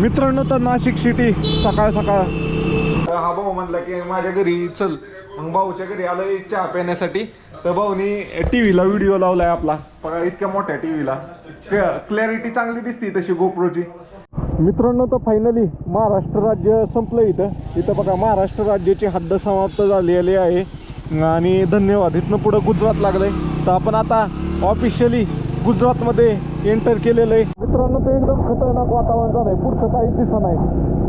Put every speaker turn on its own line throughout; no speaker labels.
मित्रांनो तर नाशिक सिटी सकाळ सकाळ. हा भाऊ म्हणला की माझ्या घरी चल. मग भाऊच्या घरी आलोय चहा पिण्यासाठी. तर भाऊनी टी व्हीला व्हिडिओ लावलाय आपला. बघा इतक्या मोठ्या टी व्हीला क्लॅरिटी चांगली दिसते तशी गोप्रोची. मित्रांनो तर फायनली महाराष्ट्र राज्य संपलं इथं. इथं बघा महाराष्ट्र राज्याची हद्द समाप्त झालेली आहे. आणि धन्यवाद इथनं पुढं गुजरात लागलंय. तर आपण आता ऑफिशियली गुजरातमध्ये एंटर केलेलं आहे. मित्रांनो ते एकदम खतरनाक वातावरण झालंय. पुढचं काहीच दिसत नाही.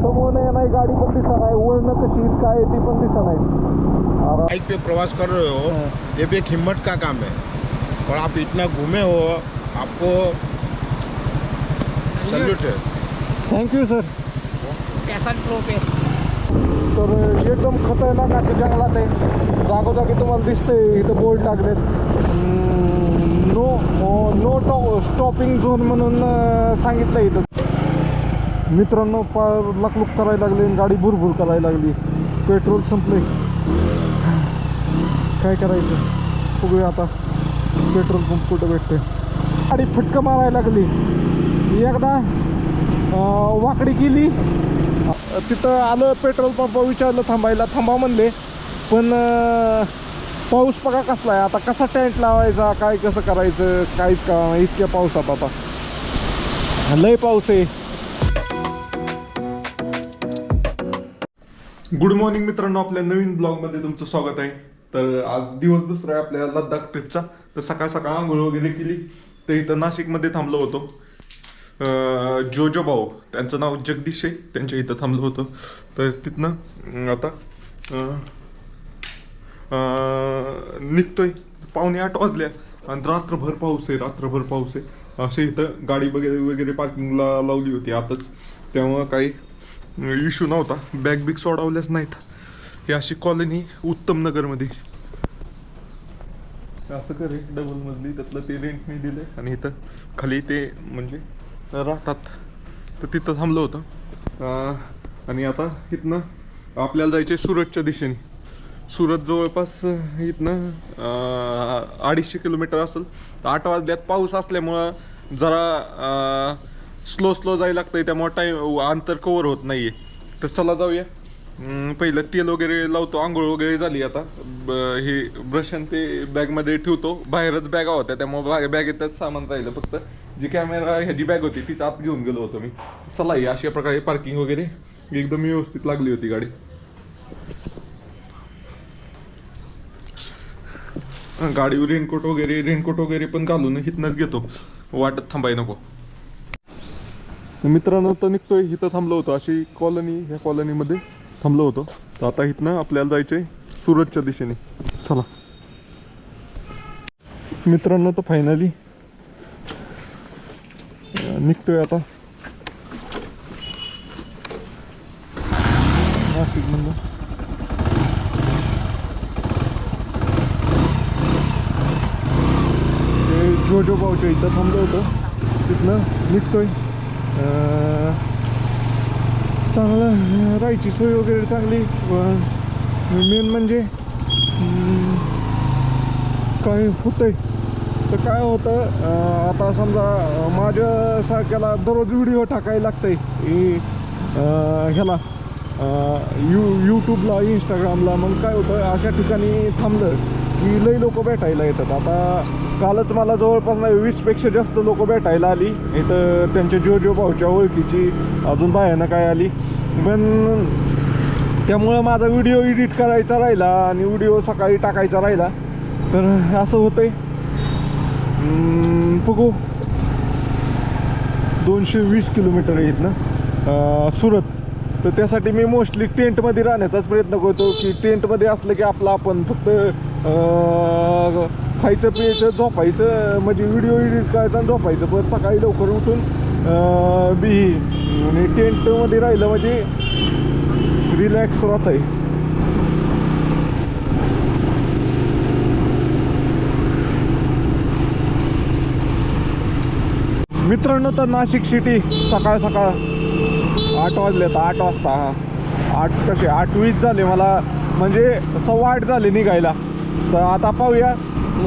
समोर नाही नाही गाडी पण दिसत नाही. वळणं कशी काय आहे ती पण दिसत नाही. अरे.
बाइक पे प्रवास कर रहे हो. ये भी एक हिम्मत का काम है? और आप इतना घूमे हो आपको सल्यूट है।
Thank you sir
Passion Pro पे
तर एकदम खतरनाक असे जंगलात आहे. जागोजागी तुम्हाला दिसतंय इथं बोर्ड टाकलेत. स्टॉपिंग झोन म्हणून सांगितलं इथं. मित्रांनो पार लकलुक करायला लागले आणि गाडी भुरभुर करायला लागली. पेट्रोल संपले काय करायचं? बघूया आता. पेट्रोल पंप कुठं भेटते गाडी फटकं मारायला लागली. एकदा वाकडी गेली. तिथं आलं पेट्रोल पंप विचारलं थांबायला. थांबा म्हणले. पण पाऊस बघा कसला आहे. आता कसा टेंट लावायचा काय कसं करायचं काहीच का इतक्या पावसात आता. लय पाऊस आहे. गुड मॉर्निंग मित्रांनो आपल्या नवीन ब्लॉगमध्ये तुमचं स्वागत आहे. तर आज दिवस दुसरा आहे आपल्या लद्दाख ट्रिपचा तर सकाळ सकाळ आंघोळ वगैरे केली. तर इथं नाशिकमध्ये थांबलो होतो. जोजो भाऊ त्यांचं नाव जगदीश आहे. त्यांच्या इथं थांबलो होतो. तर तिथनं आता निघतोय. पावणे आठ वाजल्या आणि रात्रभर पाऊस आहे रात्रभर पाऊस आहे. असे इथं गाडी वगैरे वगैरे पार्किंगला लावली होती आताच. तेव्हा काही इश्यू नव्हता. बॅग बिग सोडवल्याच नाहीत. ही अशी कॉलनी उत्तम नगरमध्ये. असं करे डबल मजली त्यातलं ते रेंटने दिले आणि इथं खाली ते म्हणजे राहतात. तर तिथं थांबलं होतं. आणि आता इथनं आपल्याला जायचे सुरतच्या दिशेने. सुरत जवळपास इथनं अडीचशे किलोमीटर असेल. तर आठ वाजल्यात. पाऊस असल्यामुळं जरा स्लो स्लो जायला लागतंय. त्यामुळं टाईम अंतर कवर होत नाही आहे तर चला जाऊया. पहिलं तेल वगैरे लावतो. आंघोळ वगैरे झाली आता. ब हे ब्रश आणि ते बॅगमध्ये ठेवतो. बाहेरच बॅगा होत्या. त्यामुळे बॅगेतच सामान राहिलं फक्त. जी कॅमेरा ह्याची बॅग होती तीच आत घेऊन गेलो होतो मी. चला अशा प्रकारे पार्किंग वगैरे एकदम व्यवस्थित लागली होती गाडी. गाडीवर रेनकोट वगैरे रेनकोट वगैरे पण घालून हिथनंच घेतो. वाटत थांबाय नको. मित्रांनो तर निघतोय. इथं थांबलो होतो. अशी कॉलनी ह्या कॉलनीमध्ये थांबलो होतो. तर आता इथनं आपल्याला जायचंय सुरतच्या दिशेने. चला. मित्रांनो तर फायनली निघतोय आता. नाशिक जोजो इथं थांबलो होतो. तिथनं निघतोय. चांगलं राहायची सोय वगैरे चांगली. मेन म्हणजे काय होतंय? तर काय होतं आता समजा माझ्यासारख्याला दररोज व्हिडिओ टाकायला लागतंय. ह्याला यू यूट्यूबला इंस्टाग्रामला मग काय होतं अशा ठिकाणी थांबलं. की लई लोक भेटायला येतात. आता कालच मला जवळपास नाही वीसपेक्षा जास्त लोक भेटायला आली. इथं त्यांच्या जो जो भाऊच्या ओळखीची अजून बाहेरनं काय आली. पण त्यामुळं माझा व्हिडिओ एडिट करायचा राहिला आणि व्हिडिओ सकाळी टाकायचा राहिला. तर असं होतंय. बघू. दोनशे वीस किलोमीटर आहे इथनं सुरत. तर त्यासाठी मी मोस्टली टेंटमध्ये राहण्याचाच प्रयत्न करतो की टेंटमध्ये असलं की आपलं आपण फक्त खायचं प्यायचं झोपायचं म्हणजे व्हिडिओ एडिट करायचा आणि झोपायचं. पण सकाळी लवकर उठून अं, बी आणि टेंटमध्ये राहिलं म्हणजे रिलॅक्स राहत आहे. मित्रांनो तर नाशिक सिटी सकाळ सकाळ आठ वाजले तर आठ वाजता. आठ कसे? आठ वीस झाले मला. म्हणजे सव्वा आठ झाले निघायला. तर आता पाहूया.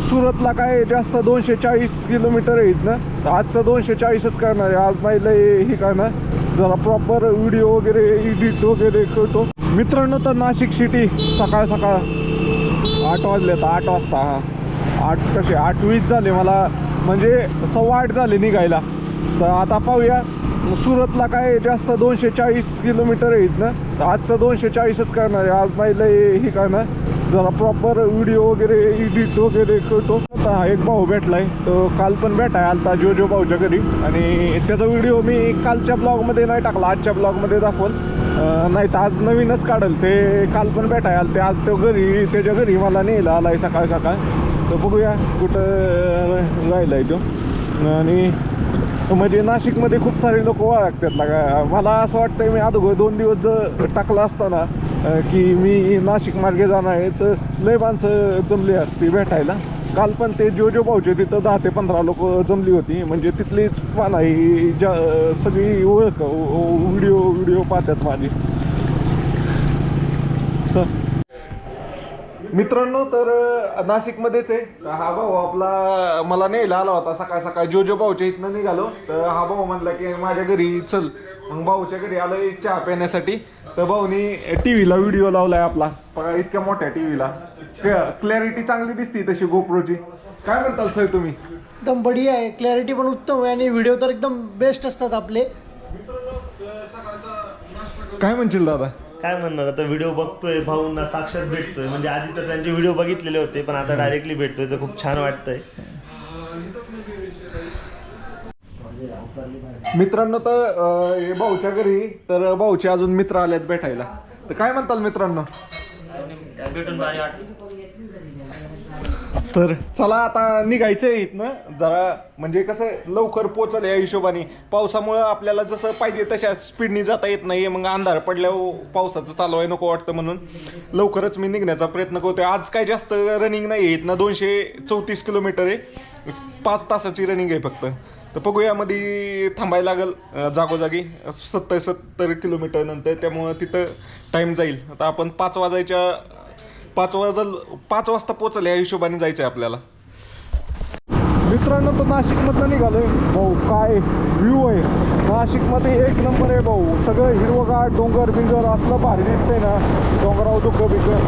सुरतला काय जास्त दोनशे चाळीस किलोमीटर आहेत ना तर आजचं दोनशे चाळीसच करणार आहे. आज नाही लय हे करणार. जरा प्रॉपर व्हिडिओ वगैरे एडिट वगैरे करतो. मित्रांनो तर नाशिक सिटी सकाळ सकाळ आठ वाजले तर आठ वाजता हा. आठ कसे? आठ वीस झाले मला. म्हणजे सव्वा आठ झाले निघायला. तर आता पाहूया. सुरतला काय जास्त दोनशे चाळीस किलोमीटर आहेत ना तर आजचं दोनशे चाळीसच करणार आहे. आज पहिलं हे करणार. जरा प्रॉपर व्हिडिओ वगैरे एडिट वगैरे करतो. आता एक भाऊ भेटलाय तो काल पण भेटाय आलता जो जो भाऊच्या घरी. आणि त्याचा व्हिडिओ मी कालच्या ब्लॉगमध्ये नाही टाकला आजच्या ब्लॉगमध्ये दाखवल. नाही तर आज नवीनच काढल. ते काल पण भेटाय आल ते आज तो घरी त्याच्या घरी मला नेला आलाय सकाळ सकाळ. तर बघूया कुठं राहिलाय तो. आणि म्हणजे नाशिकमध्ये खूप सारे लोक ओळखतात. ना का मला असं वाटतंय मी अगोदर दोन दिवस जर टाकला असताना की मी नाशिक मार्गे जाणार आहे तर लय माणसं जमली असती भेटायला. काल पण ते जो जो भाऊचे तिथं दहा ते पंधरा लोक जमली होती. म्हणजे तिथलीच पाना ही ज्या सगळी ओळख व्हिडिओ व्हिडिओ पाहतात माझी. मित्रांनो तर नाशिकमध्येच आहे. हा भाऊ आपला मला न्यायला आला होता. सकाळ सकाळ जो जो भाऊच्या इथनं निघालो. तर हा भाऊ म्हणला की माझ्या घरी चल. मग भाऊच्या घरी आलोय चहा पिण्यासाठी. तर भाऊनी टी व्हीला व्हिडिओ लावलाय आपला. बघा इतक्या मोठ्या टी व्हीला क्लॅरिटी चांगली दिसती तशी गोप्रोची. काय म्हणताल सर तुम्ही?
एकदम बढिया आहे. क्लॅरिटी पण उत्तम आहे आणि व्हिडिओ तर एकदम बेस्ट असतात आपले.
काय म्हणशील दादा?
काय म्हणणार आता व्हिडिओ बघतोय भाऊंना साक्षात भेटतोय. म्हणजे आधी तर त्यांचे व्हिडिओ बघितलेले होते पण आता डायरेक्टली भेटतोय तर खूप छान वाटतंय.
मित्रांनो तर अ, हे भाऊच्या घरी तर भाऊचे अजून मित्र आलेत भेटायला. तर काय म्हणताल मित्रांनो? तर चला आता निघायचंय इथनं. जरा म्हणजे कसं लवकर पोचल या हिशोबाने. पावसामुळं आपल्याला जसं पाहिजे तशा स्पीडनी जाता येत नाही मग अंधार पडल्यावर पावसाचं चालू आहे नको वाटतं म्हणून. लवकरच मी निघण्याचा प्रयत्न करतोय. आज काय जास्त रनिंग नाही आहे इथनं. दोनशे चौतीस किलोमीटर आहे. पाच तासाची रनिंग आहे फक्त. तर बघूया मध्ये थांबायला लागेल जागोजागी. सत्तर सत्तर किलोमीटर नंतर त्यामुळं तिथं टाईम जाईल. आता आपण पाच वाजायच्या पाच वाजता पाच वाजता पोचले या हिशोबाने जायचं आहे आपल्याला. मित्रांनो तर नाशिकमधनं निघालोय. भाऊ काय व्ह्यू आहे? नाशिकमध्ये एक नंबर आहे भाऊ. सगळं हिरवगार डोंगर बिंगर असलं भारी दिसतंय ना. डोंगराव दुःख बिंगर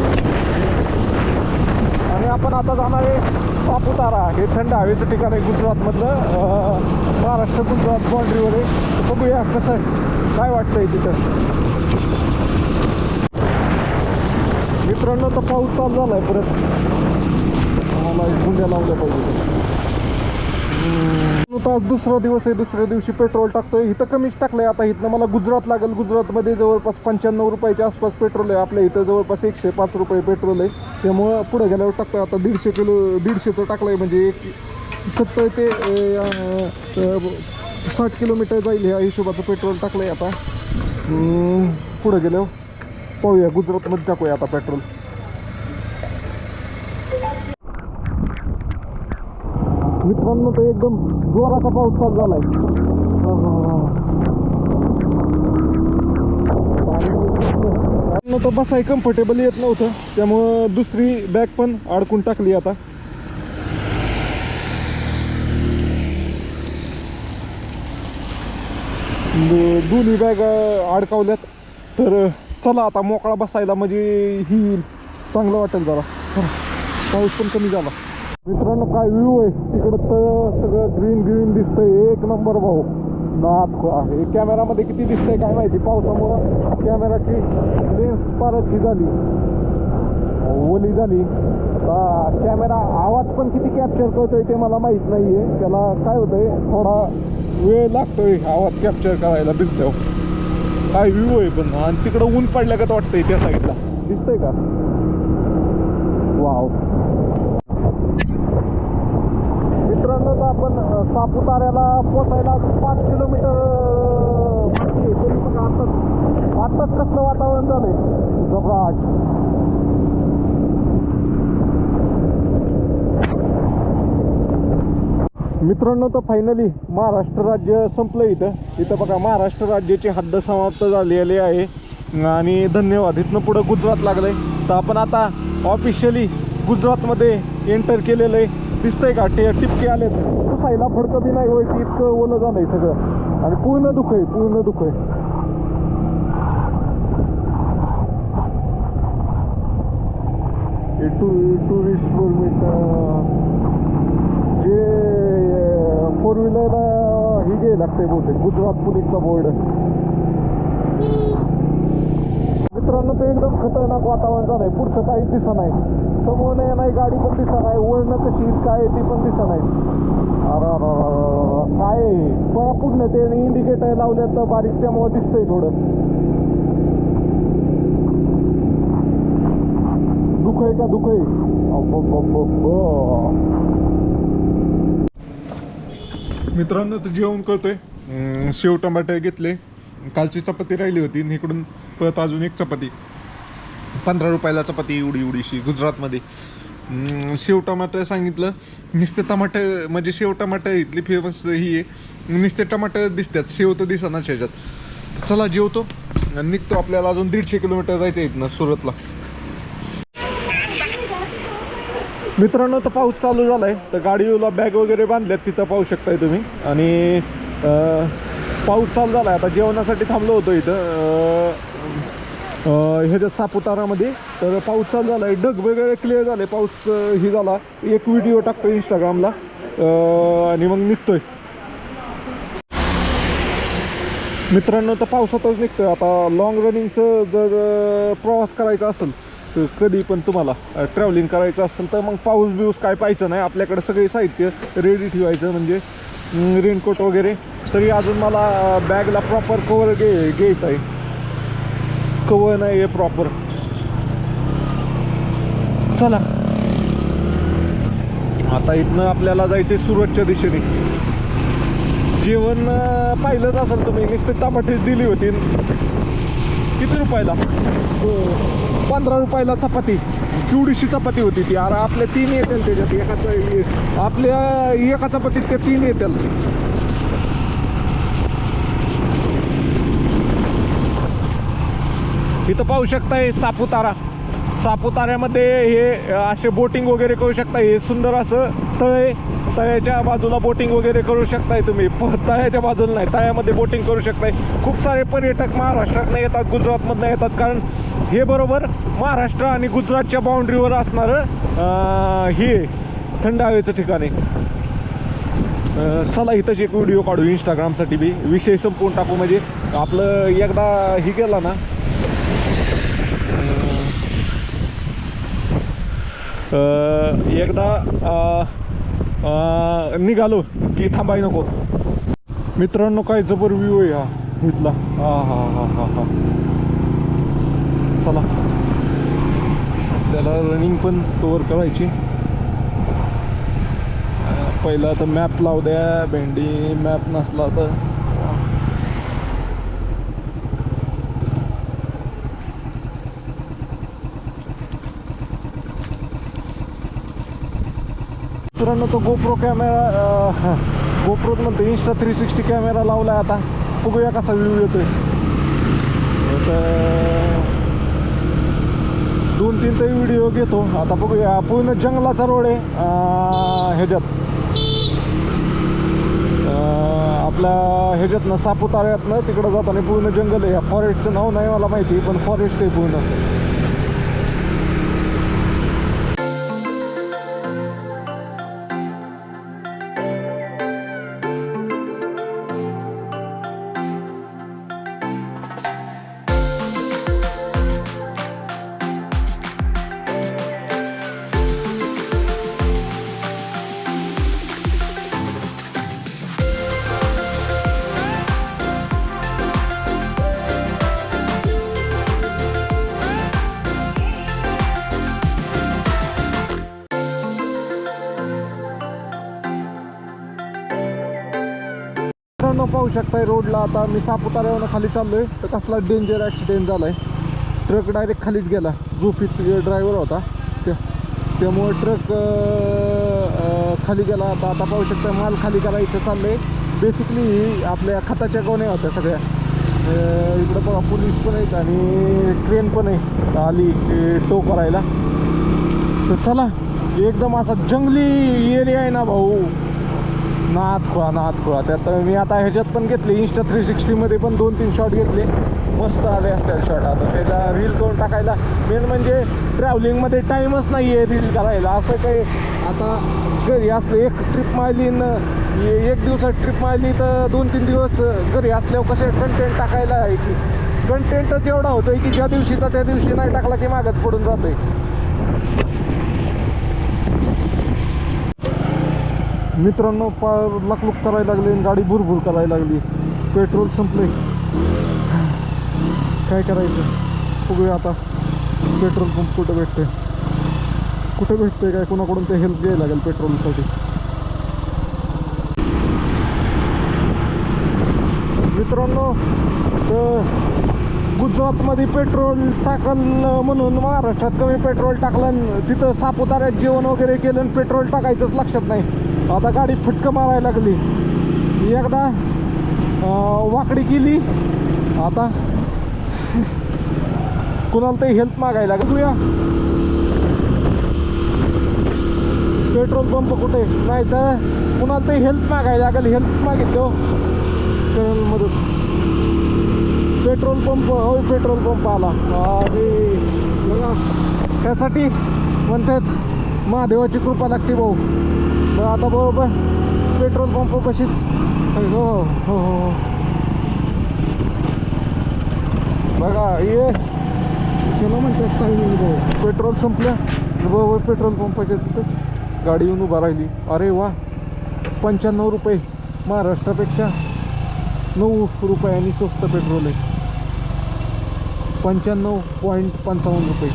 आणि आपण आता जाणार आहे सापुतारा. हे थंड हवेचं ठिकाण आहे गुजरातमधलं. महाराष्ट्र गुजरात बाँड्रीवर आहे. बघूया कसं आहे. काय वाटतंय तिथं? मित्रांनो तर पाऊस चालू झाला आहे परत मला गुंड्या लावल्या पाहिजे. आता आज दुसरा दिवस आहे दुसऱ्या दिवशी पेट्रोल टाकतोय. इथं कमीच टाकलंय. आता इथनं मला गुजरात लागेल. गुजरातमध्ये जवळपास पंच्याण्णव रुपयाच्या आसपास पेट्रोल आहे. आपल्या इथं जवळपास एकशे पाच रुपये पेट्रोल आहे. त्यामुळं पुढे गेल्यावर टाकतोय. आता दीडशे किलो दीडशेचं टाकलंय म्हणजे एक सत्तर ते साठ किलोमीटर जाईल ह्या हिशोबाचं पेट्रोल टाकलंय आता. पुढं पुढे गेल्यावर. पाहूया गुजरातमध्ये टाकूया आता पेट्रोल मित्रांनो तर एकदम जोराचा पाऊस चालू झालाय. तर बसाय कम्फर्टेबल येत नव्हतं. त्यामुळं दुसरी बॅग पण अडकून टाकली आता. दोन्ही बॅग अडकावल्यात. तर चला आता मोकळा बसायला म्हणजे ही चांगलं वाटेल जरा. पाऊस पण कमी झाला. मित्रांनो काय व्ह्यू आहे? तिकडं तर सगळं ग्रीन ग्रीन दिसतंय. एक नंबर भाऊ. नाथ आहे. कॅमेरामध्ये किती दिसतंय काय माहिती? पावसामुळं कॅमेराची लेन्स फारच ही झाली. ओली झाली. कॅमेरा आवाज पण किती कॅप्चर करतोय ते मला माहीत नाही आहे त्याला काय होतंय? थोडा वेळ लागतोय आवाज कॅप्चर करायला दिसतो काय व्ह्यू आहे पण आणि तिकडं ऊन पडल्यागत वाटतंय त्या साईडला दिसतंय का? वाव मित्रांनो तर आपण सापुताऱ्याला पोचायला पाच किलोमीटर अ, बाकी आहे. तरी पण आत्ताच आत्ताच कसलं वातावरण झालंय? घबराट मित्रांनो तर फायनली महाराष्ट्र राज्य संपलं इथं. इथं बघा महाराष्ट्र राज्याची हद्द समाप्त झालेली आहे. आणि धन्यवाद. इथनं पुढं गुजरात लागलं आहे तर आपण आता ऑफिशियली गुजरातमध्ये एंटर केलेलं आहे. दिसतंय का? टे टिपके आले तर पुसायला फडकं बी नाही व्हायची इतकं ओलं झालं आहे सगळं. आणि पूर्ण दुख आहे पूर्ण दुख आहे टू टुरिस्ट किलोमीटर जे फोर व्हीलर ही घे लागते बहुतेक गुजरात पोलीसचा बोर्ड मित्रांनो ते एकदम खतरनाक वातावरण झालंय पुढचं काहीच दिसा नाही समोर नाही गाडी पण दिसा नाही वळणं कशी काय आहे ती पण दिसा नाही अरे काय आहे? बघा पुढनं ते इंडिकेटर लावल्यात तर बारीक त्यामुळे दिसतंय थोडं दुःख आहे का दुःख आहे अब्बब्बब्बब्ब. मित्रांनो तर जेवण करतोय? शेव टमाटे घेतले. कालची चपाती राहिली होती आणि इकडून परत अजून एक चपाती. पंधरा रुपयाला चपाती एवढी एवढीशी गुजरातमध्ये. शेव टमाटर सांगितलं. नुसते टमाटं म्हणजे शेव टमाटर इथली फेमस ही आहे. नुसते टमाटर दिसतात शेव तर दिसणार ह्याच्यात. चला जेवतो. निघतो आपल्याला अजून दीडशे किलोमीटर जायचं आहे इथनं सुरतला. मित्रांनो तर पाऊस चालू झाला आहे तर गाडीला बॅग वगैरे बांधल्यात तिथं पाहू शकताय तुम्ही. आणि पाऊस चालू झाला आहे आता जेवणासाठी थांबलो होतो इथं. ह्याच्या सापुतारामध्ये तर पाऊस चालू झाला आहे ढग वगैरे क्लिअर झाले. पाऊस ही झाला. एक व्हिडिओ टाकतो इंस्टाग्रामला आणि मग निघतोय. मित्रांनो तर पावसातच निघतोय. आता लॉंग रनिंगचं जर प्रवास करायचा असेल कधी पण तुम्हाला ट्रॅव्हलिंग करायचं असेल तर मग पाऊस बिऊस काय पाहायचं नाही. आपल्याकडे सगळे साहित्य रेडी ठेवायचं म्हणजे रेनकोट वगैरे. तरी अजून मला बॅगला प्रॉपर कवर घे घ्यायचं आहे. कवर नाही आहे प्रॉपर चला. आता इथनं आपल्याला जायचं सुरतच्या दिशेने. जेवण पाहिलंच असेल तुम्ही. नुसते टमाटे दिली होती. किती रुपयाला? हो. पंधरा रुपयाला चपाती. एवढीशी चपाती होती ती. अरे आपल्या तीन येतील त्याच्यात. एकाच आपल्या एका चपातीत ते तीन येतील. इथं पाहू शकताय सापुतारा. सापुताऱ्यामध्ये हे असे बोटिंग वगैरे करू शकता. हे सुंदर असं तळे तळ्याच्या बाजूला बोटिंग वगैरे करू शकताय तुम्ही. प तळ्याच्या बाजूला नाही तळ्यामध्ये बोटिंग करू शकताय. खूप सारे पर्यटक महाराष्ट्रातनं येतात गुजरातमधनं येतात. कारण हे बरोबर महाराष्ट्र आणि गुजरातच्या बाउंड्रीवर असणारं हे थंड हवेचं ठिकाण आहे. चला इथंच एक व्हिडिओ काढू इंस्टाग्रामसाठी बी. विषय संपवून टाकू. म्हणजे आपलं एकदा ही गेला ना एकदा निघालो की थांबाय नको. मित्रांनो काय जबर व्ह्यू आहे हा इथला. हा हा हा हा हा. चला. आपल्याला रनिंग पण कवर करायची. पहिला तर मॅप लावू द्या भेंडी मॅप नसला तर. मित्रांनो तो गोप्रो कॅमेरा गोप्रोत म्हणतो इन्स्टा थ्री सिक्स्टी कॅमेरा लावलाय आता. बघूया कसा व्ह्यू येतोय. तर दोन तीन तरी व्हिडिओ घेतो. आता बघूया पूर्ण जंगलाचा रोड आहे ह्याच्यात. आपल्या ह्याच्यातनं सापुताऱ्यातनं तिकडं जाताना पूर्ण जंगल आहे. फॉरेस्टचं नाव नाही मला माहिती पण फॉरेस्ट आहे पूर्ण. रोडला आता मी सापुताऱ्यावरून खाली चाललोय. तर कसला डेंजर ॲक्सिडेंट झाला आहे ट्रक डायरेक्ट खालीच गेला. झोपीत ड्रायव्हर होता. त्या त्यामुळे ट्रक खाली गेला. आता आता पाहू शकता माल खाली करायचं चाललं आहे बेसिकली आपल्या खताच्या गोण्या होत्या सगळ्या. इकडं बघा पोलीस पण आहेत आणि ट्रेन पण आहे. आली टो करायला तर चला एकदम असा जंगली एरिया आहे ना भाऊ. नाथ खोळा नाथ खोळा. त्यात मी आता ह्याच्यात पण घेतले. इन्स्टा थ्री सिक्स्टीमध्ये पण दोन तीन शॉट घेतले. मस्त आले असतात शॉट आता त्याला रील करून टाकायला. मेन म्हणजे ट्रॅव्हलिंगमध्ये टाईमच नाही आहे रील करायला. असं काही आता घरी असलं एक ट्रिप मारली न एक दिवसात ट्रिप मारली तर दोन तीन दिवस घरी असल्यावर कसे कंटेंट टाकायला आहे की? कंटेंटच एवढा होतोय की ज्या दिवशीचा त्या दिवशी नाही टाकला की मागच पडून जातोय. मित्रांनो पार लकलुक करायला लागले आणि गाडी भुरभुर करायला लागली. पेट्रोल संपले काय करायचं? बघूया आता. पेट्रोल पंप कुठं भेटते कुठं भेटते काय? कोणाकडून ते हेल्प घ्यायला लागेल पेट्रोलसाठी? मित्रांनो गुजरातमध्ये पेट्रोल टाकलं म्हणून महाराष्ट्रात कमी पेट्रोल टाकलं तिथं सापुताऱ्यात जेवण वगैरे केलं पेट्रोल टाकायचंच लक्षात नाही. आता गाडी फटकं मारायला लागली. एकदा वाकडी गेली आता कुणाला तरी हेल्प मागायला लागूया पेट्रोल पंप कुठे? नाही तर कुणाला तरी हेल्प मागायला लागेल. हेल्प मागितलो हो. करेल मदत. पेट्रोल पंप होय पेट्रोल पंप आला. अरे त्यासाठी म्हणतात महादेवाची कृपा लागते भाऊ. आता बरोबर पेट्रोल पंप कशीच हो हो हो हो. बघा ये. केलं म्हणतात काही पेट्रोल संपलं. बरोबर पेट्रोल पंपाच्या तिथं गाडी येऊन उभा राहिली. अरे वा. पंच्याण्णव रुपये महाराष्ट्रापेक्षा नऊ रुपयांनी स्वस्त पेट्रोल आहे. पंच्याण्णव पॉईंट पंचावन्न रुपये.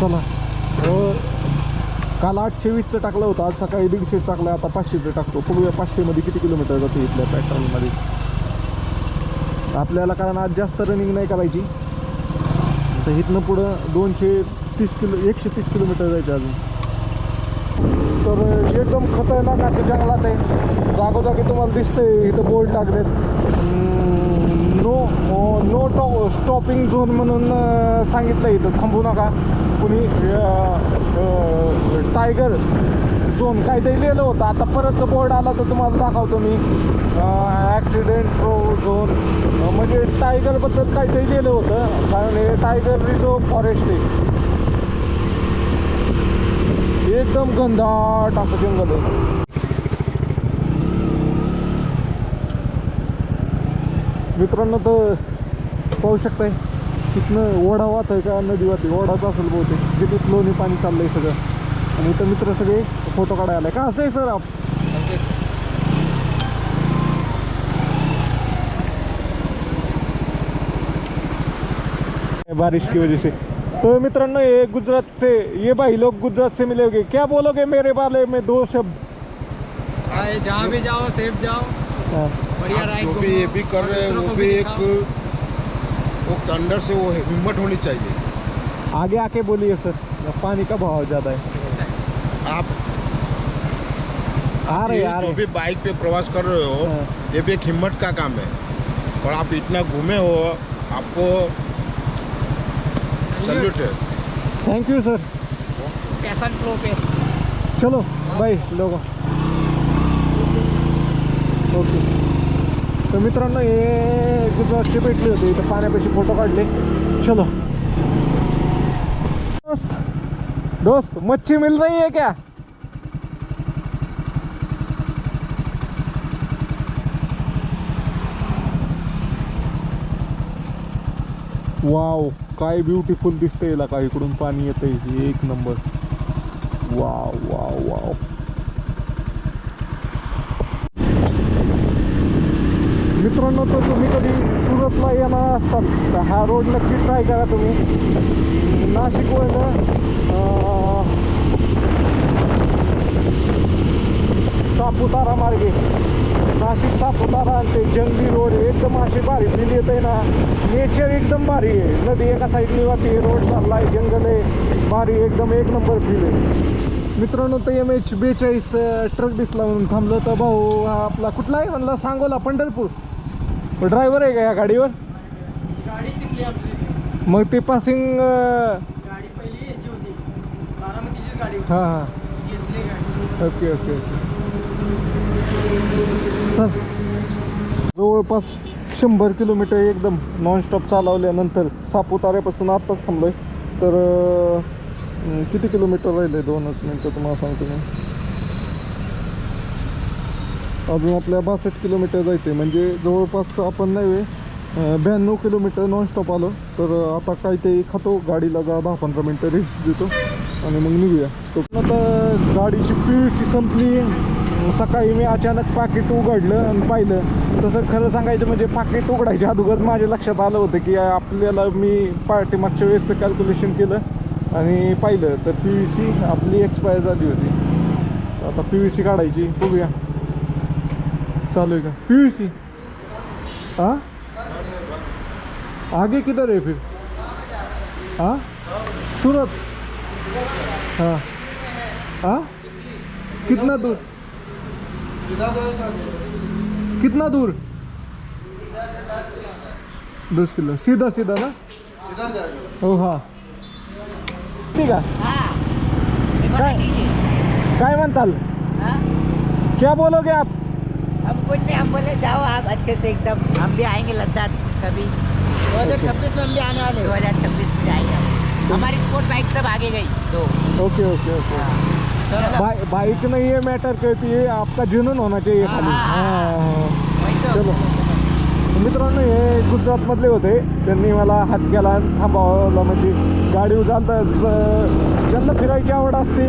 चला. काल आठशे वीसचं टाकलं होतं आज सकाळी दीडशे टाकलं आता पाचशेचं टाकतो. बघूया पाचशेमध्ये किती किलोमीटर जाते इथल्या पेट्रोलमध्ये आपल्याला कारण आज जास्त रनिंग नाही करायची. तर इथनं पुढं दोनशे तीस किलो एकशे तीस किलोमीटर जायचं अजून. तर एकदम खतरनाक असं जंगलात आहे. जागोजागी तुम्हाला दिसतंय इथं बोर्ड टाकलेत. स्टॉपिंग झोन म्हणून सांगितलं इथं. थांबू नका. कुणी टायगर झोन काहीतरी लिहिलं होतं. आता परत बोर्ड आला तर तुम्हाला दाखवतो मी. ॲक्सिडेंट प्रो झोन म्हणजे टायगरबद्दल काहीतरी लिहिलं होतं. कारण हे टायगर रिझर्व फॉरेस्ट आहे. एकदम घनदाट असं जंगल आहे. मित्रांनो तर पाहू शकताय. तिथनं ओढा वाहत आहे का? नदी वाहते ओढाच असेल बहुतेक. जिथे फ्लोनी पाणी चाललंय सगळं. आणि इथं मित्र सगळे फोटो काढायला आलाय का असं आहे सर? आप बारिश की वजह से. तो मित्रांनो ये गुजरात से ये भाई लोग गुजरात से मिलोगे क्या बोलोगे मेरे बारे में दो शब्द
आए जहाँ भी जाओ सेफ जाओ.
हाँ।
बढ़िया
जो भी ये भी कर रहे हैं वो भी एक वो अंदर से वो हिम्मत होनी चाहिए।
आगे आके बोलिए सर पानी का भाव ज़्यादा है।
आप
आ रहे
ये जो भी बाइक पे प्रवास कर रहे हो
हाँ।
ये भी एक हिम्मत का काम है। और आप इतना घूमे हो आपको सल्यूट है।
Thank you sir
Passion Pro पे।
चलो भाई लोगो। ओके तर मित्रांनो हे गुजरातचे भेटले होते इथं पाण्यापाशी फोटो काढले. चलो. दोस्त दोस्त मच्छी मिल रही है क्या? वाव काय ब्युटिफुल दिसतंय याला का इकडून पाणी येतंय एक नंबर वाव वाव वाव मित्रांनो तर तुम्ही कधी सुरतला येणार असाल तर हा रोड नक्की ट्राय करा तुम्ही. नाशिक सापुतारा मार्गे. नाशिक सापुतारा ते जंगली रोड एकदम असे भारी फील येत आहे ना. नेचर एकदम भारी आहे. नदी एका साईडने वाहते रोड चालला आहे जंगल आहे. भारी एकदम एक नंबर फील आहे. मित्रांनो तर एम एच बेचाळीस ट्रक दिसला म्हणून थांबलं तर भाऊ हा आपला कुठला आहे म्हणला? सांगोला पंढरपूर. ड्रायव्हर आहे का या गाडीवर?
गाडी तिथली आपली.
मग ते पासिंग
गाडी पहिली याची होती. बारामतीचीच गाडी
हां हां. Okay okay okay. चल. जवळपास शंभर किलोमीटर एकदम नॉनस्टॉप चालवल्यानंतर सापुताऱ्यापासून आत्ताच थांबलोय. तर अं, किती किलोमीटर राहिले दोनच मिनटं तुम्हाला सांगतो मी. अजून आपल्या बासष्ट किलोमीटर जायचं आहे म्हणजे जवळपास आपण नव्हे ब्याण्णव किलोमीटर नॉनस्टॉप आलो. तर आता काय ते खातो गाडीला जा दहा पंधरा मिनटं रेस्ट देतो. आणि मग निघूया. आता गाडीची पी यू सी संपली. सकाळी मी अचानक पाकिट उघडलं आणि पाहिलं. तसं खरं सांगायचं म्हणजे पाकिट उघडायच्या अगोदर माझ्या लक्षात आलं होतं की आपल्याला मी पार्टी मागच्या वेळेचं कॅल्क्युलेशन केलं आणि पाहिलं. तर पी यू सी आपली एक्सपायर झाली होती. आता पी यू सी काढायची. बघूया. चालू का पी सी हाँ? आगे किधर है फिर? हाँ? सूरत? हाँ। हाँ? कितना दूर? कितना दूर? दस किलो। सीधा सीधा ना? हो। हाँ। ठीक काय काय म्हणताल? क्या बोलोगे आप?
हम कुछ नहीं हम बोले जाओ आप अच्छे से एकदम हम भी आएंगे लद्दाख कभी
दो हजार छब्बीस में हम भी आने वाले
दो हजार छब्बीस में जाएंगे हम। हमारी स्पोर्ट बाइक सब आगे गई. तो
ओके ओके ओके. बाइ बाइक नहीं ये मैटर करती है आपका जुनून होना चाहिए खाली।
हाँ, हाँ,
हां. चलो. मित्रांनो हे गुजरातमधले होते. त्यांनी मला हात केला थांबवलं. म्हणजे गाडी चालतं ज्यांना फिरायची आवड असते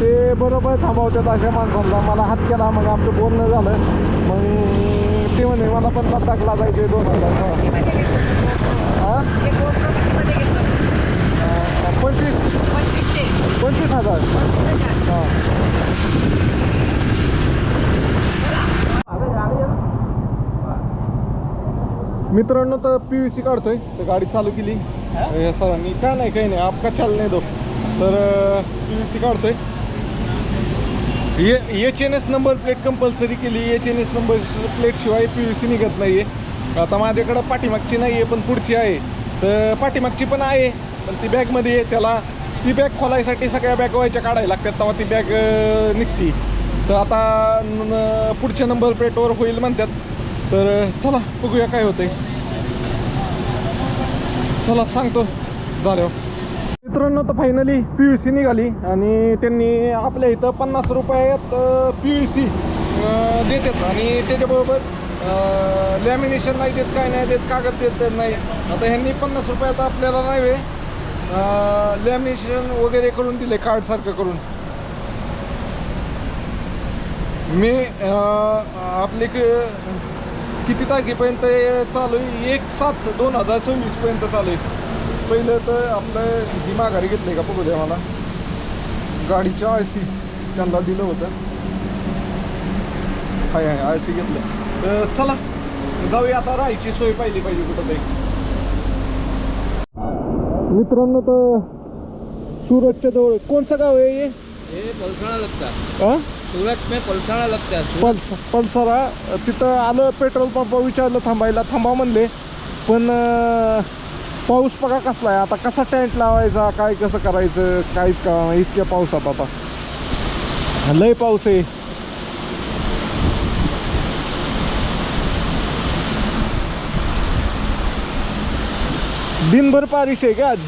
ते बरोबर थांबवतात अशा माणसांना. मला हात केला मग आमचं बोलणं झालं. मग ते म्हणे मला पण लद्दाखला जायचे दोन हजार हां
ये GoPro कितीमध्ये घेतलं?
पंचवीस
पंचवीसशे
पंचवीस हजार हां मित्रांनो तर पी यू सी काढतोय. तर गाडी चालू केली. हे? सरांनी काय नाही काही नाही. आपका चाल नाही दो तर पी यू सी काढतोय. H N S number plate compulsory केली. H N S number plate शिवाय पी यू सी निघत नाही आहे आता माझ्याकडं पाठीमागची नाही आहे पण पुढची आहे. तर पाठीमागची पण आहे पण ती बॅगमध्ये आहे. त्याला ती बॅग खोलायसाठी सगळ्या बॅग व्हायच्या काढायला लागतात. तेव्हा ती बॅग निघती. तर आता पुढच्या नंबर प्लेटवर होईल म्हणतात. तर चला बघूया काय होतंय. चला सांगतो. झाल्यावर मित्रांनो तर फायनली पी यू सी निघाली आणि त्यांनी आपल्या इथं पन्नास रुपयात पी यू सी देतात. आणि त्याच्याबरोबर लॅमिनेशन नाही देत काय नाही देत कागद देत नाही. आता ह्यांनी पन्नास रुपयात आपल्याला नाही लॅमिनेशन वगैरे करून दिले कार्डसारखं करून. मी आपले किती तारखेपर्यंत चालू आहे? एक सात दोन हजार सव्वीसपर्यंत चालू आहे. पहिलं तर आपलं ही माघारी घेतली का बघू द्या मला. गाडीच्या आय सी त्यांना दिलं होतं. हाय हाय आय सी घेतलं. तर चला जाऊया आता राहायची सोय पाहिली पाहिजे कुठं तरी मित्रांनो तर सुरतच्या जवळ कोणचं गाव आहे हे?
सूरत में पलसाड़ा लगता है
पल्स पल्सरा तिथं आलं पेट्रोल पंप विचारलं थांबायला थांबा म्हणले. पण अं, पाऊस बघा कसला आहे. आता कसा टेंट लावायचा काय कसं करायचं काहीच कळा इतक्या पावसात आता. लय पाऊस आहे. दिनभर बारिश आहे का आज?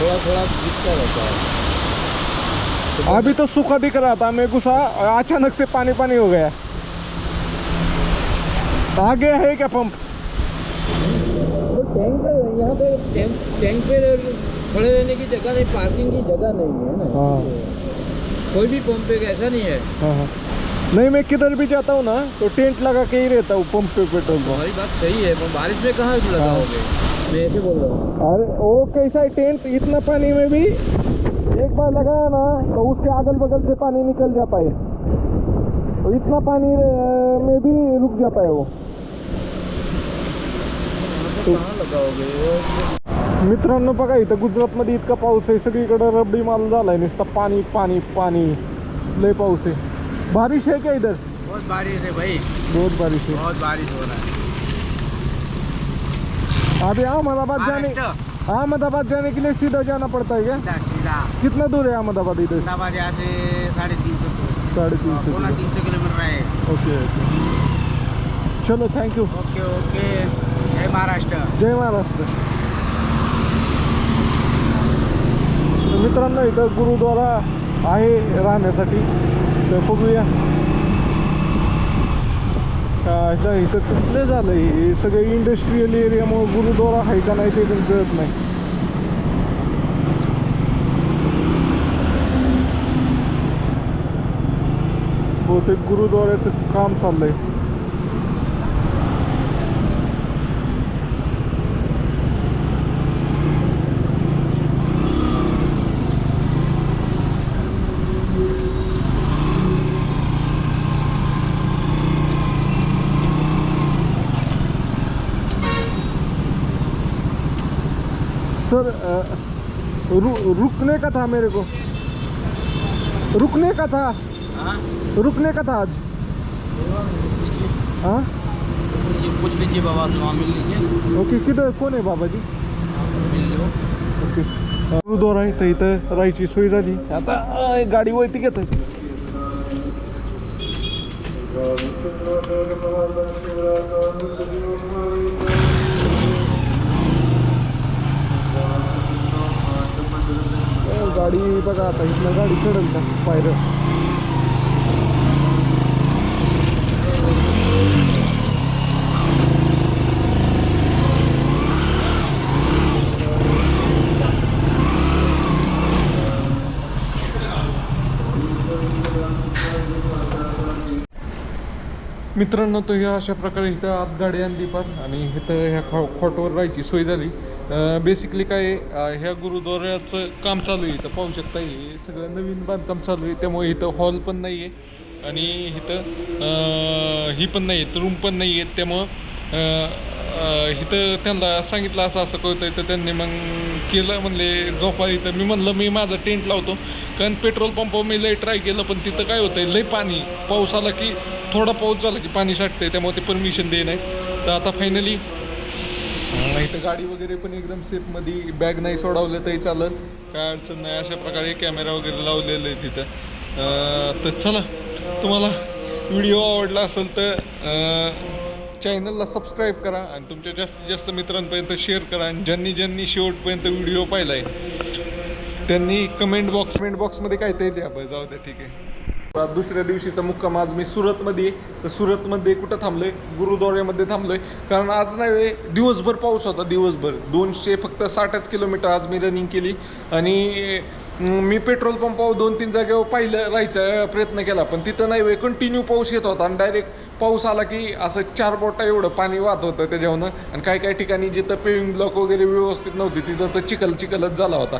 थोड़ा थोड़ा रहता है
अभी तो सूखा दिख रहा था मैं घुसा अचानक से पानी पानी हो गया। आगे है क्या पंप?
टैंक पे यहाँ पे टैंक टैंक पे खड़े रहने की जगह नहीं पार्किंग की जगह नहीं है ना।
हाँ।
कोई भी पंप पे ऐसा नहीं है।
हाँ हाँ। नहीं मैं किधर भी जाता हूँ ना तो टेंट लगा के ही रहता हूँ पंप पे पेट्रोल पंप।
हमारी बात सही है बारिश में कहाँ से लगाओगे मैं ऐसे बोल रहा हूँ।
अरे वो कैसा है टेंट इतना पानी में भी एक बार लगाया ना तो उसके अगल बगल से पानी निकल जाता है तो इतना पानी में भी रुक जाता है वो।
तो
मित्रांनो बघा इथं गुजरातमध्ये इतका पाऊस आहे. सगळीकडे रबडी माल झालाय. नुसतं पाणी पाणी पाणी. लय पाऊस आहे. बारिश है क्या इधर
बहुत बारिश है भाई.
बहुत बारिश है
बहुत बारिश हो रहा है
अभी अहमदाबाद जाने
महाराष्ट्र
अहमदाबाद जाने के लिए सीधा जाना पड़ता है क्या?
सीधा
कितना दूर है अहमदाबाद इधर?
अहमदाबाद यहाँ से साढ़े तीन सौ
साढ़े तीन सौ
तीन सौ किलोमीटर है।
ओके चलो थँक्यू
ओके ओके। जय महाराष्ट्र।
जय महाराष्ट्र। तर मित्रांनो इथं गुरुद्वारा आहे राहण्यासाठी. तर बघूया. काय इथं इथं कसलं झालं हे सगळे इंडस्ट्रीयल एरियामुळे गुरुद्वारा आहे का नाही ते पण कळत नाही. बहुतेक गुरुद्वाऱ्याचं काम चाललंय. अ, रु, रुकने का था मेरे को। रुकने का था। रुकने का था आज। हाँ?
पूछ लीजिए बाबा से वहाँ मिल लीजिए।
ओके किधर कोण आहे बाबाजी ओके। गुरुद्वारा आहे तर इथं राहायची सोय झाली आता गाडी वरती घेत गाडी बघा आता इथनं गाडी चढल का पायर? मित्रांनो तो ह्या अशा प्रकारे इथं आत गाडी आणली पण आणि इथं ह्या खॉटवर राहायची सोय झाली. बेसिकली काय ह्या गुरुद्वाऱ्याचं काम चालू आहे इथं पाहू शकता हे सगळं नवीन बांधकाम चालू आहे त्यामुळे इथं हॉल पण नाही आहे आणि इथं ही पण नाही आहेत रूम पण नाही आहेत त्यामुळं इथं त्यांना सांगितलं असं असं कळतं तर त्यांनी मग केलं म्हणले झोपा इथं. मी म्हणलं मी माझं टेंट लावतो कारण पेट्रोल पंपावर मी लय ट्राय केलं पण तिथं काय होतंय लय पाणी पाऊस आला की थोडा पाऊस झाला की पाणी साठतंय त्यामुळे ते परमिशन दे नाही तर आता फायनली इथं गाडी वगैरे पण एकदम सेफमध्ये बॅग नाही सोडवलं तरी चालत काय अडचण नाही अशा प्रकारे कॅमेरा वगैरे लावलेले आहे तिथं तर चला तुम्हाला व्हिडिओ आवडला असेल तर चॅनलला सबस्क्राईब करा आणि तुमच्या जास्तीत जास्त मित्रांपर्यंत शेअर करा आणि ज्यांनी ज्यांनी शेवटपर्यंत व्हिडिओ पाहिला आहे त्यांनी कमेंट बॉक्स कमेंट बॉक्समध्ये काय ते लिहा. बरं जाऊ द्या ठीक आहे. दुसऱ्या दिवशीचा मुक्काम आज मी सुरतमध्ये तर सुरतमध्ये कुठं थांबलोय? गुरुद्वाऱ्यामध्ये थांबलोय. कारण आज नाही दिवसभर पाऊस होता दिवसभर. दोनशे फक्त साठच किलोमीटर आज मी रनिंग केली. आणि मी पेट्रोल पंपावर दोन तीन जागेवर पाहिलं राहायचा प्रयत्न केला. पण तिथं नाही वे कंटिन्यू पाऊस येत होता. आणि डायरेक्ट पाऊस आला की असं चार बोटा एवढं पाणी वाहत होतं त्याच्यावरनं. आणि काही काही ठिकाणी जिथं पेविंग ब्लॉक वगैरे व्यवस्थित नव्हती तिथं तर चिखल चिखलच झाला होता.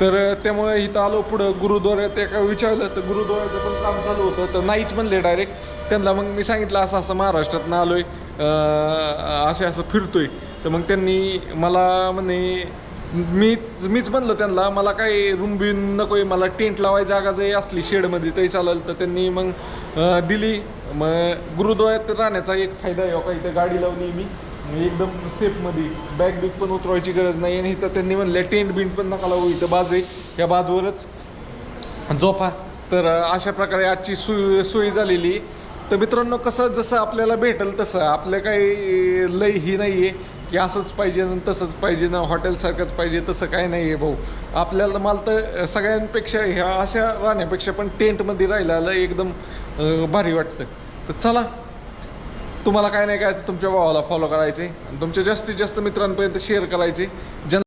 तर त्यामुळे इथं आलो पुढं. गुरुद्वाऱ्यात एका विचारलं तर गुरुद्वाऱ्याचं पण काम चालू होतं. तर नाहीच म्हणले डायरेक्ट त्यांना मग मी सांगितलं असं असं महाराष्ट्रातनं आलो आहे असे असं फिरतोय. तर मग त्यांनी मला म्हणे मी मीच म्हणलं त्यांना मला काही रूम बिन नको आहे मला टेंट लावायची जागा जरी असली शेडमध्ये तरी चालेल. तर त्यांनी मग दिली. मग गुरुद्वाऱ्यात राहण्याचा एक फायदा आहे हो का? इथं गाडी लावली मी. म्हणजे एकदम सेफमध्ये बॅग बिग पण उतरवायची गरज नाही आणि इथं त्यांनी म्हणलं टेंट बिंट पण नका लावू इथं बाजू आहे या बाजूवरच. झोपा. तर अशा प्रकारे आजची सोय सोयी झालेली तर मित्रांनो कसं जसं आपल्याला भेटेल तसं. आपलं काही लय ही नाही आहे की असंच पाहिजे आणि तसंच पाहिजे ना हॉटेलसारखंच पाहिजे तसं काय नाही आहे भाऊ. आपल्याला मला तर सगळ्यांपेक्षा ह्या अशा राहण्यापेक्षा पण टेंटमध्ये राहिल्याला एकदम भारी वाटतं. तर चला तुम्हाला काय नाही काय तुमच्या भावाला फॉलो करायचे. आणि तुमच्या जास्तीत जास्त मित्रांपर्यंत शेअर करायचे. ज्या